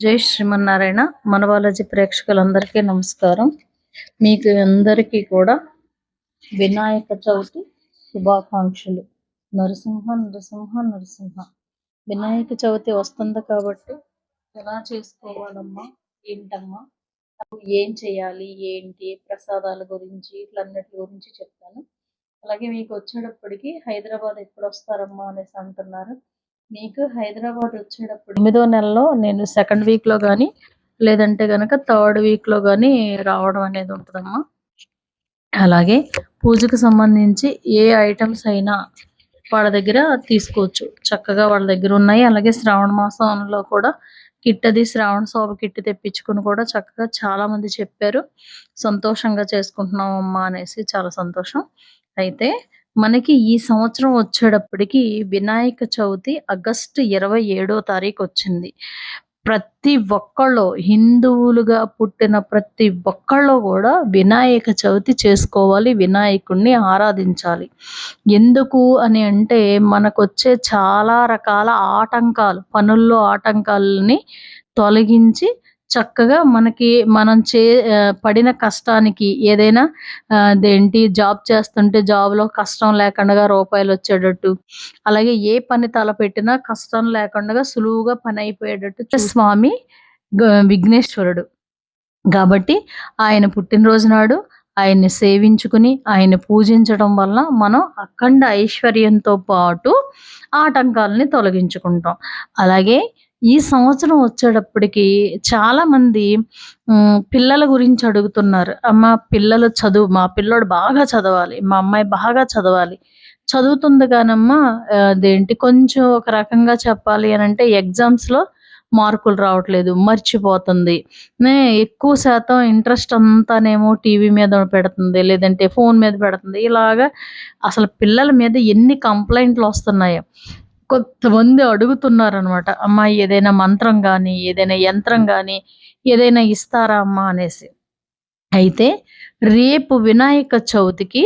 జై శ్రీమన్నారాయణ. మనవాలజీ ప్రేక్షకులందరికీ నమస్కారం. మీకు అందరికీ కూడా వినాయక చవితి శుభాకాంక్షలు. నరసింహ నరసింహ నరసింహ. వినాయక చవితి వస్తుంది కాబట్టి ఎలా చేసుకోవాలమ్మా? ఏంటమ్మా? ఏం చేయాలి? ఏంటి? ప్రసాదాల గురించి ఇట్లన్నిటి గురించి చెప్తాను. అలాగే మీకు వచ్చేటప్పటికి హైదరాబాద్ ఎప్పుడు వస్తారమ్మా అనేసి అంటున్నారు. మీకు హైదరాబాద్ వచ్చేటప్పుడు ఎనిమిదో నెలలో నేను సెకండ్ వీక్లో లేదంటే కనుక థర్డ్ వీక్లో రావడం అనేది ఉంటుందమ్మా. అలాగే పూజకు సంబంధించి ఏ ఐటమ్స్ అయినా వాళ్ళ దగ్గర తీసుకోవచ్చు. చక్కగా వాళ్ళ దగ్గర ఉన్నాయి. అలాగే శ్రావణ మాసంలో కూడా కిట్ అది శ్రావణ శోభ కిట్ తెప్పించుకుని కూడా చక్కగా చాలా మంది చెప్పారు. సంతోషంగా చేసుకుంటున్నాం అమ్మా అనేసి చాలా సంతోషం. అయితే మనకి ఈ సంవత్సరం వచ్చేటప్పటికి వినాయక చవితి ఆగస్టు ఇరవై ఏడో తారీఖు వచ్చింది. ప్రతి ఒక్కళ్ళు హిందువులుగా పుట్టిన ప్రతి ఒక్కళ్ళు కూడా వినాయక చవితి చేసుకోవాలి వినాయకుడిని ఆరాధించాలి. ఎందుకు అని అంటే మనకొచ్చే చాలా రకాల ఆటంకాలు పనుల్లో ఆటంకాలని తొలగించి చక్కగా మనకి మనం చే పడిన కష్టానికి ఏదైనా అదేంటి జాబ్ చేస్తుంటే జాబ్లో కష్టం లేకుండా రూపాయలు వచ్చేటట్టు అలాగే ఏ పని తలపెట్టినా కష్టం లేకుండా సులువుగా పని అయిపోయేటట్టు స్వామి విఘ్నేశ్వరుడు. కాబట్టి ఆయన పుట్టినరోజు నాడు ఆయన్ని సేవించుకుని ఆయన పూజించడం వల్ల మనం అఖండ ఐశ్వర్యంతో పాటు ఆటంకాలని తొలగించుకుంటాం. అలాగే ఈ సంవత్సరం వచ్చేటప్పటికి చాలా మంది పిల్లల గురించి అడుగుతున్నారు. అమ్మ పిల్లలు చదువు మా పిల్లోడు బాగా చదవాలి మా అమ్మాయి బాగా చదవాలి. చదువుతుంది కానమ్మా అదేంటి కొంచెం ఒక రకంగా చెప్పాలి అని అంటే ఎగ్జామ్స్లో మార్కులు రావట్లేదు మర్చిపోతుంది. నే ఎక్కువ శాతం ఇంట్రెస్ట్ అంతానేమో టీవీ మీద పెడుతుంది లేదంటే ఫోన్ మీద పెడుతుంది. ఇలాగా అసలు పిల్లల మీద ఎన్ని కంప్లైంట్లు వస్తున్నాయో. కొంతమంది అడుగుతున్నారు అనమాట అమ్మా ఏదైనా మంత్రం కానీ ఏదైనా యంత్రం కానీ ఏదైనా ఇస్తారా అమ్మా? అనేసి. అయితే రేపు వినాయక చవితికి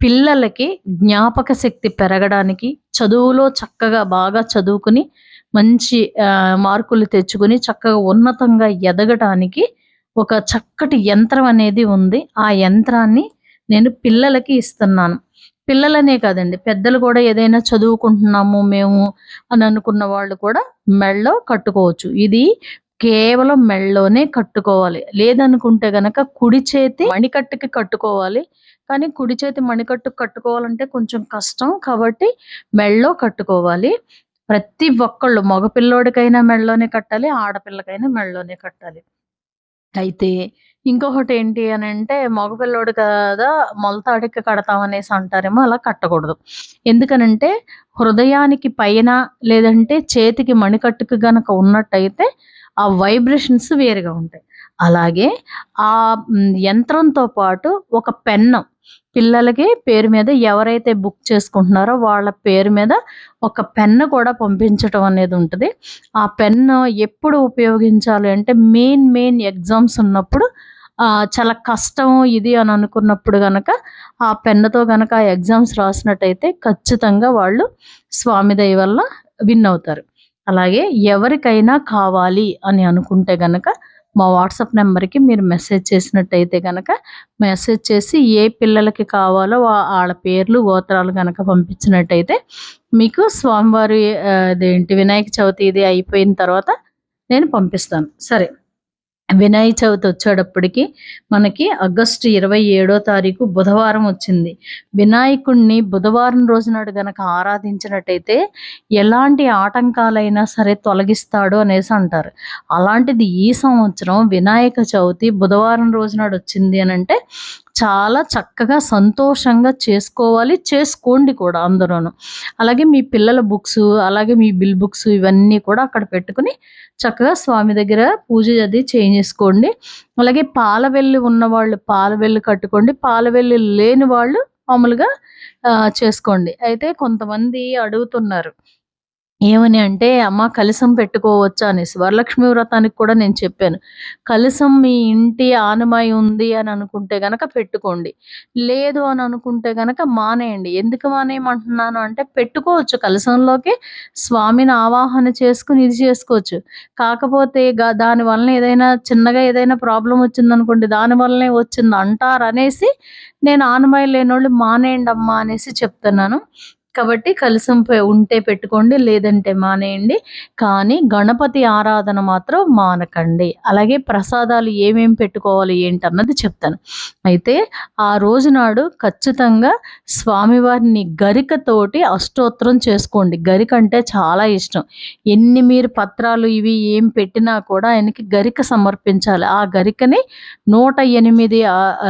పిల్లలకి జ్ఞాపక శక్తి పెరగడానికి చదువులో చక్కగా బాగా చదువుకుని మంచి మార్కులు తెచ్చుకుని చక్కగా ఉన్నతంగా ఎదగడానికి ఒక చక్కటి యంత్రం అనేది ఉంది. ఆ యంత్రాన్ని నేను పిల్లలకి ఇస్తున్నాను. పిల్లలనే కాదండి. పెద్దలు కూడా ఏదైనా చదువుకుంటున్నాము మేము అని అనుకున్న వాళ్ళు కూడా మెళ్ళో కట్టుకోవచ్చు. ఇది కేవలం మెళ్ళలోనే కట్టుకోవాలి. లేదనుకుంటే గనక కుడి చేతి మణికట్టుకి కట్టుకోవాలి. కానీ కుడి చేతి మణికట్టు కట్టుకోవాలంటే కొంచెం కష్టం కాబట్టి మెళ్ళో కట్టుకోవాలి. ప్రతి ఒక్కళ్ళు మగపిల్లోడికైనా మెళ్ళలోనే కట్టాలి ఆడపిల్లకైనా మెళ్ళలోనే కట్టాలి. అయితే ఇంకొకటి ఏంటి అని అంటే మగపిల్లోడు కదా మొలతాడికి కడతామనేసి అంటారేమో అలా కట్టకూడదు. ఎందుకనంటే హృదయానికి పైన లేదంటే చేతికి మణికట్టుకు గనక ఉన్నట్టయితే ఆ వైబ్రేషన్స్ వేరుగా ఉంటాయి. అలాగే ఆ యంత్రంతో పాటు ఒక పెన్ను పిల్లలకి పేరు మీద ఎవరైతే బుక్ చేసుకుంటున్నారో వాళ్ళ పేరు మీద ఒక పెన్ను కూడా పంపించటం అనేది ఉంటుంది. ఆ పెన్ను ఎప్పుడు ఉపయోగించాలి అంటే మెయిన్ మెయిన్ ఎగ్జామ్స్ ఉన్నప్పుడు చాలా కష్టం ఇది అని అనుకున్నప్పుడు గనక ఆ పెన్నుతో గనక ఆ ఎగ్జామ్స్ రాసినట్టయితే ఖచ్చితంగా వాళ్ళు స్వామి దయ వల్ల విన్ అవుతారు. అలాగే ఎవరికైనా కావాలి అని అనుకుంటే గనక మా వాట్సాప్ నెంబర్కి మీరు మెసేజ్ చేసినట్టయితే గనక మెసేజ్ చేసి ఏ పిల్లలకి కావాలో వాళ్ళ పేర్లు గోత్రాలు కనుక పంపించినట్టయితే మీకు స్వామివారి అదేంటి వినాయక చవితి ఇది అయిపోయిన తర్వాత నేను పంపిస్తాను. సరే. వినాయక చవితి వచ్చేటప్పటికి మనకి ఆగస్టు ఇరవై ఏడో తారీఖు బుధవారం వచ్చింది. వినాయకుడిని బుధవారం రోజు నాడు గనక ఆరాధించినట్టయితే ఎలాంటి ఆటంకాలైనా సరే తొలగిస్తాడు అనేసి అంటారు. అలాంటిది ఈ సంవత్సరం వినాయక చవితి బుధవారం రోజు నాడు వచ్చింది అని అంటే చాలా చక్కగా సంతోషంగా చేసుకోవాలి. చేసుకోండి కూడా అందరూను. అలాగే మీ పిల్లల బుక్స్ అలాగే మీ బిల్ బుక్స్ ఇవన్నీ కూడా అక్కడ పెట్టుకుని చక్కగా స్వామి దగ్గర పూజ అది చేయించేసుకోండి. అలాగే పాలవెల్లి ఉన్న వాళ్ళు పాలవెల్లి కట్టుకోండి. పాలవెల్లి లేని వాళ్ళు మామూలుగా చేసుకోండి. అయితే కొంతమంది అడుగుతున్నారు. ఏమని అంటే అమ్మ కలసం పెట్టుకోవచ్చా? అనేసి. వరలక్ష్మి వ్రతానికి కూడా నేను చెప్పాను. కలసం మీ ఇంటి ఆనమాయి ఉంది అని అనుకుంటే గనక పెట్టుకోండి. లేదు అని అనుకుంటే గనక మానేయండి. ఎందుకు మానేయమంటున్నాను అంటే పెట్టుకోవచ్చు. కలసంలోకి స్వామిని ఆవాహన చేసుకుని ఇది చేసుకోవచ్చు. కాకపోతే గా- దాని వలన ఏదైనా చిన్నగా ఏదైనా ప్రాబ్లం వచ్చింది అనుకోండి దాని వల్లనే వచ్చింది అంటారు అనేసి నేను ఆనమాయి లేనోళ్ళు మానేయండి అమ్మా అనేసి చెప్తున్నాను. కాబట్టి కలసం ఉంటే పెట్టుకోండి లేదంటే మానేయండి. కానీ గణపతి ఆరాధన మాత్రం మానకండి. అలాగే ప్రసాదాలు ఏమేమి పెట్టుకోవాలి ఏంటన్నది చెప్తాను. అయితే ఆ రోజు నాడు ఖచ్చితంగా స్వామివారిని గరికతోటి అష్టోత్తరం చేసుకోండి. గరిక అంటే చాలా ఇష్టం. ఎన్ని మీరు పత్రాలు ఇవి ఏం పెట్టినా కూడా ఆయనకి గరిక సమర్పించాలి. ఆ గరికని నూట ఎనిమిది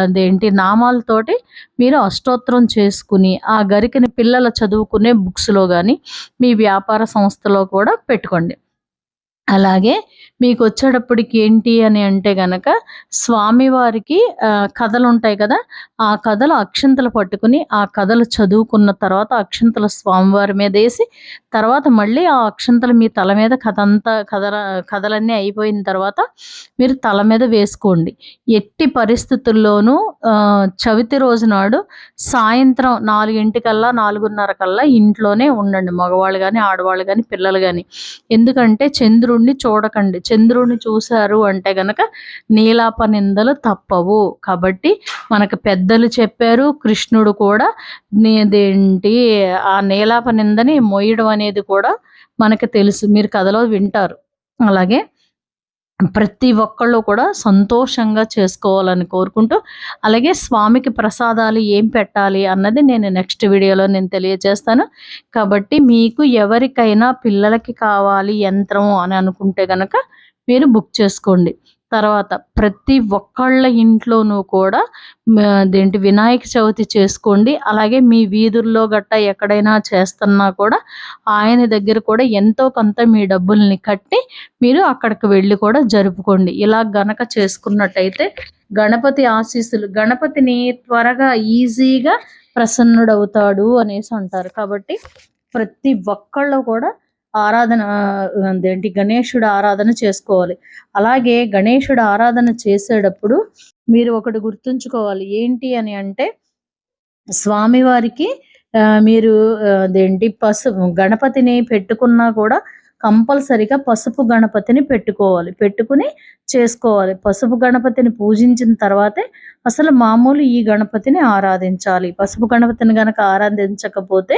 అదేంటి నామాలతోటి మీరు అష్టోత్తరం చేసుకుని ఆ గరికని పిల్లల చదువు చదువుకునే బుక్స్లో కానీ మీ వ్యాపార సంస్థలో కూడా పెట్టుకోండి. అలాగే మీకు వచ్చేటప్పటికి ఏంటి అని అంటే గనక స్వామివారికి కథలు ఉంటాయి కదా ఆ కథలు అక్షంతలు పట్టుకుని ఆ కథలు చదువుకున్న తర్వాత అక్షంతలు స్వామివారి మీద వేసి తర్వాత మళ్ళీ ఆ అక్షంతలు మీ తల మీద కథ అంతా కథల కథలన్నీ అయిపోయిన తర్వాత మీరు తల మీద వేసుకోండి. ఎట్టి పరిస్థితుల్లోనూ చవితి రోజు నాడు సాయంత్రం నాలుగింటికల్లా నాలుగున్నర కల్లా ఇంట్లోనే ఉండండి. మగవాళ్ళు కానీ ఆడవాళ్ళు కానీ పిల్లలు కానీ ఎందుకంటే చంద్రుడు చంద్రుణ్ణి చూడకండి. చంద్రుణ్ణి చూశారు అంటే గనక నీలాప నిందలు తప్పవు. కాబట్టి మనకు పెద్దలు చెప్పారు కృష్ణుడు కూడా నేదేంటి ఆ నీలాప నిందని మొయ్యడం అనేది కూడా మనకు తెలుసు. మీరు కథలో వింటారు. అలాగే ప్రతి ఒక్కళ్ళు కూడా సంతోషంగా చేసుకోవాలని కోరుకుంటూ అలాగే స్వామికి ప్రసాదాలు ఏం పెట్టాలి అన్నది నేను నెక్స్ట్ వీడియోలో నేను తెలియజేస్తాను. కాబట్టి మీకు ఎవరికైనా పిల్లలకి కావాలి యంత్రం అని అనుకుంటే కనుక మీరు బుక్ చేసుకోండి. తర్వాత ప్రతి ఒక్కళ్ళ ఇంట్లోనూ కూడా దేంటి అదేంటి వినాయక చవితి చేసుకోండి. అలాగే మీ వీధుల్లో గట్ట ఎక్కడైనా చేస్తున్నా కూడా ఆయన దగ్గర కూడా ఎంతో కొంత మీ డబ్బుల్ని కట్టి మీరు అక్కడికి వెళ్ళి కూడా జరుపుకోండి. ఇలా గనక చేసుకున్నట్టయితే గణపతి ఆశీస్సులు గణపతిని త్వరగా ఈజీగా ప్రసన్నుడవుతాడు అనేసి అంటారు. కాబట్టి ప్రతి ఒక్కళ్ళు కూడా ఆరాధన ఆ, అదేంటి ఆరాధన చేసుకోవాలి. అలాగే గణేషుడు ఆరాధన చేసేటప్పుడు మీరు ఒకటి గుర్తుంచుకోవాలి. ఏంటి అని అంటే స్వామివారికి ఆ, మీరు అదేంటి పసుపు గణపతిని పెట్టుకున్నా కూడా కంపల్సరిగా పసుపు గణపతిని పెట్టుకోవాలి. పెట్టుకుని చేసుకోవాలి. పసుపు గణపతిని పూజించిన తర్వాతే అసలు మామూలు ఈ గణపతిని ఆరాధించాలి. పసుపు గణపతిని గనక ఆరాధించకపోతే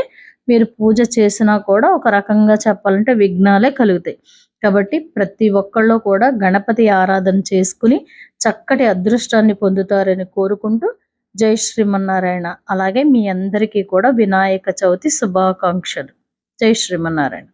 మీరు పూజ చేసినా కూడా ఒక రకంగా చెప్పాలంటే విఘ్నాలే కలుగుతాయి. కాబట్టి ప్రతి ఒక్కళ్ళు కూడా గణపతి ఆరాధన చేసుకుని చక్కటి అదృష్టాన్ని పొందుతారని కోరుకుంటూ జై శ్రీమన్నారాయణ. అలాగే మీ అందరికీ కూడా వినాయక చవితి శుభాకాంక్షలు. జై శ్రీమన్నారాయణ.